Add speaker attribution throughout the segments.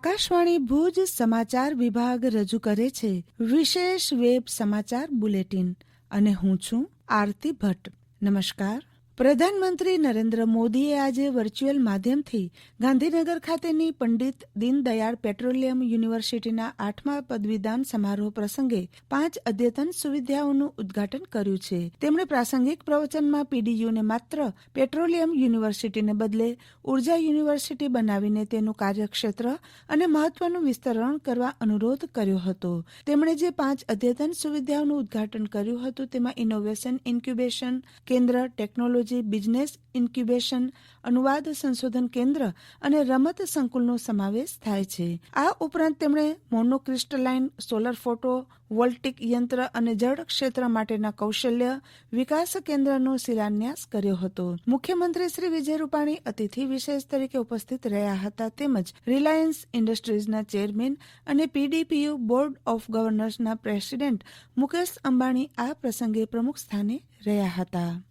Speaker 1: આકાશવાણી ભુજ સમાચાર વિભાગ રજૂ કરે છે. વિશેષ વેબ સમાચાર બુલેટિન અને હું છું આરતી ભટ્ટ. નમસ્કાર. પ્રધાનમંત્રી નરેન્દ્ર મોદીએ આજે વર્ચ્યુઅલ માધ્યમથી ગાંધીનગર ખાતેની પંડિત દીનદયાળ પેટ્રોલિયમ યુનિવર્સિટીના આઠમા પદવીદાન સમારોહ પ્રસંગે પાંચ અદ્યતન સુવિધાઓનું ઉદ્ઘાટન કર્યું છે. તેમણે પ્રાસંગિક પ્રવચનમાં પીડીયુને માત્ર પેટ્રોલિયમ યુનિવર્સિટીને બદલે ઊર્જા યુનિવર્સિટી બનાવીને તેનું કાર્યક્ષેત્ર અને મહત્વનું વિસ્તરણ કરવા અનુરોધ કર્યો હતો. તેમણે જે પાંચ અદ્યતન સુવિધાઓનું ઉદ્ઘાટન કર્યું હતું તેમાં ઇનોવેશન, ઇન્ક્યુબેશન, કેન્દ્ર, ટેકનોલોજી બિઝનેસ, ઇન્ક્યુબેશન, અનુવાદ, સંશોધન કેન્દ્ર અને રમત સંકુલનો સમાવેશ થાય છે. આ ઉપરાંત તેમણે મોનોક્રિસ્ટલાઇન, સોલર ફોટો, વોલ્ટિક યંત્ર અને જળ ક્ષેત્ર માટેના કૌશલ્ય વિકાસ કેન્દ્રનો શિલાન્યાસ કર્યો હતો. મુખ્યમંત્રી શ્રી વિજય રૂપાણી અતિથિ વિશેષ તરીકે ઉપસ્થિત રહ્યા હતા તેમજ રિલાયન્સ ઇન્ડસ્ટ્રીઝના ચેરમેન અને પીડીપીયુ બોર્ડ ઓફ ગવર્નર્સના પ્રેસિડેન્ટ મુકેશ અંબાણી આ પ્રસંગે પ્રમુખ સ્થાને રહ્યા હતા.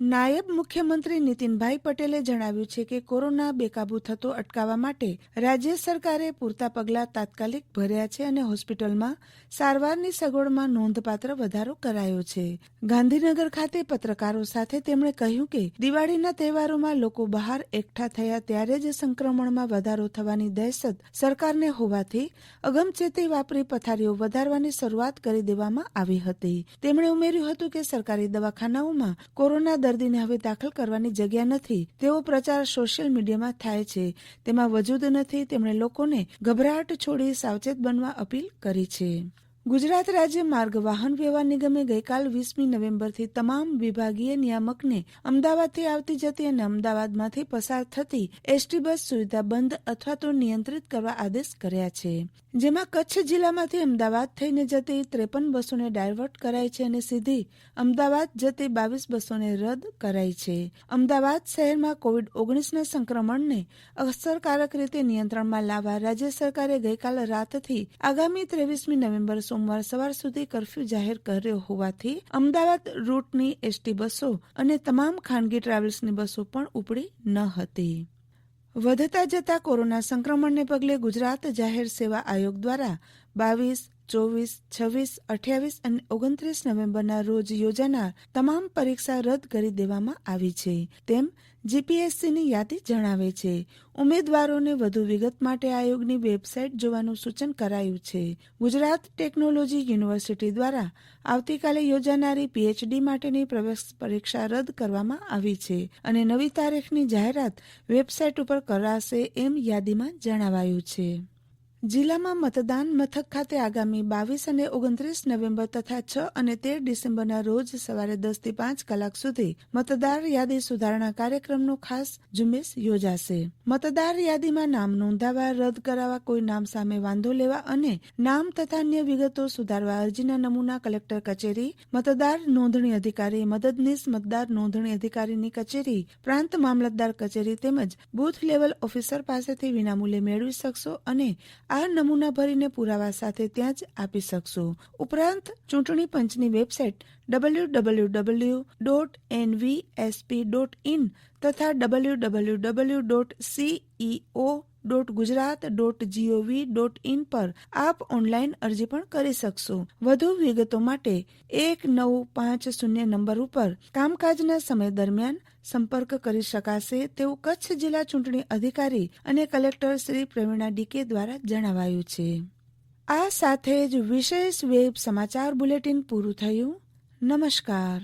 Speaker 1: નાયબ મુખ્યમંત્રી નીતિનભાઈ પટેલે જણાવ્યું છે કે કોરોના બેકાબુ થતો અટકાવવા માટે રાજ્ય સરકારે પૂરતા પગલાં તાત્કાલિક ભર્યા છે અને હોસ્પિટલમાં સારવારની સગવડમાં નોંધપાત્ર વધારો કરાયો છે. ગાંધીનગર ખાતે પત્રકારો સાથે તેમણે કહ્યું કે દિવાળીના તહેવારોમાં લોકો બહાર એકઠા થયા ત્યારે જ સંક્રમણમાં વધારો થવાની દહેશત સરકારને હોવાથી અગમચેતી વાપરી પથારીઓ વધારવાની શરૂઆત કરી દેવામાં આવી હતી. તેમણે ઉમેર્યું હતું કે સરકારી દવાખાનાઓમાં કોરોના દર્દીને હવે દાખલ કરવાની જગ્યા નથી. તેવો પ્રચાર સોશિયલ મીડિયામાં થાય છે. તેમાં વજૂદ નથી. તેમણે લોકોને ગભરાટ છોડી સાવચેત બનવા અપીલ કરી છે. ગુજરાત રાજ્ય માર્ગ વાહન વ્યવહાર નિગમે ગઈકાલ વીસમી નવેમ્બરથી તમામ વિભાગીય નિયામકને અમદાવાદથી આવતી જતી અને અમદાવાદમાંથી પસાર થતી એસટી બસ સુવિધા બંધ અથવા તો નિયંત્રિત કરવા આદેશ કર્યા છે. જેમાં કચ્છ જિલ્લામાંથી અમદાવાદ થઈને જતી ત્રેપન બસોને ડાયવર્ટ કરાઈ છે અને સીધી અમદાવાદ જતી બાવીસ બસોને રદ કરાઈ છે. અમદાવાદ શહેરમાં કોવિડ ઓગણીસના સંક્રમણને અસરકારક રીતે નિયંત્રણમાં લાવવા રાજ્ય સરકારે ગઈકાલ રાતથી આગામી ત્રેવીસમી નવેમ્બર સોમવાર સવાર સુધી કરફ્યુ જાહેર કર્યો હોવાથી અમદાવાદ રૂટની એસટી બસો અને તમામ ખાનગી ટ્રાવેલ્સની બસો પણ ઉપડી ન હતી. વધતા જતા કોરોના સંક્રમણને પગલે ગુજરાત જાહેર સેવા આયોગ દ્વારા બાવીસ ચોવીસ, છવ્વીસ, અઠ્યાવીસ અને ઓગણત્રીસ નવેમ્બરના રોજ યોજાનાર તમામ પરીક્ષા રદ કરી દેવામાં આવી છે. તેમ જીપીએસસીની યાદી જણાવે છે. ઉમેદવારોને વધુ વિગત માટે આયોગની વેબસાઇટ જોવાનું સૂચન કરાયું છે. ગુજરાત ટેકનોલોજી યુનિવર્સિટી દ્વારા આવતીકાલે યોજાનારી પીએચડી માટેની પ્રવેશ પરીક્ષા રદ કરવામાં આવી છે અને નવી તારીખની જાહેરાત વેબસાઇટ ઉપર કરાશે એમ યાદીમાં જણાવાયું છે. જિલ્લામાં મતદાન મથક ખાતે આગામી બાવીસ અને ઓગણત્રીસ નવેમ્બર તથા છ અને તેર ડિસેમ્બરના રોજ સવારે દસથી પાંચ કલાક સુધી મતદાર યાદી સુધારણા કાર્યક્રમનો ખાસ ઝુંબેશ યોજાશે. મતદાર યાદીમાં નામ નોંધાવા રદ કરાવવા, કોઈ નામ સામે વાંધો લેવા અને નામ તથા અન્ય વિગતો સુધારવા અરજીના નમૂના કલેક્ટર કચેરી, મતદાર નોંધણી અધિકારી, મદદનીશ મતદાર નોંધણી અધિકારીની કચેરી, પ્રાંત મામલતદાર કચેરી તેમજ બુથ લેવલ ઓફિસર પાસેથી વિનામૂલ્યે મેળવી શકશો અને આ નમૂના ભરીને પુરાવા સાથે ત્યાં જ આપી શકશો. ઉપરાંત, ચૂંટણી પંચની website W W W dot NVSP dot in તથા W W W dot CEO dot Gujarat dot GOV dot in પર આપ ઓનલાઈન અરજી પણ કરી શકશો. વધુ વિગતો માટે એક નવ પાંચ શૂન્ય નંબર ઉપર કામકાજના સમય દરમિયાન સંપર્ક કરી શકાશે તેવું કચ્છ જિલ્લા ચૂંટણી અધિકારી અને કલેક્ટર શ્રી પ્રવીણા ડીકે દ્વારા જણાવાયું છે. આ સાથે જ વિશેષ વેબ સમાચાર બુલેટિન પૂરું થયું. નમસ્કાર.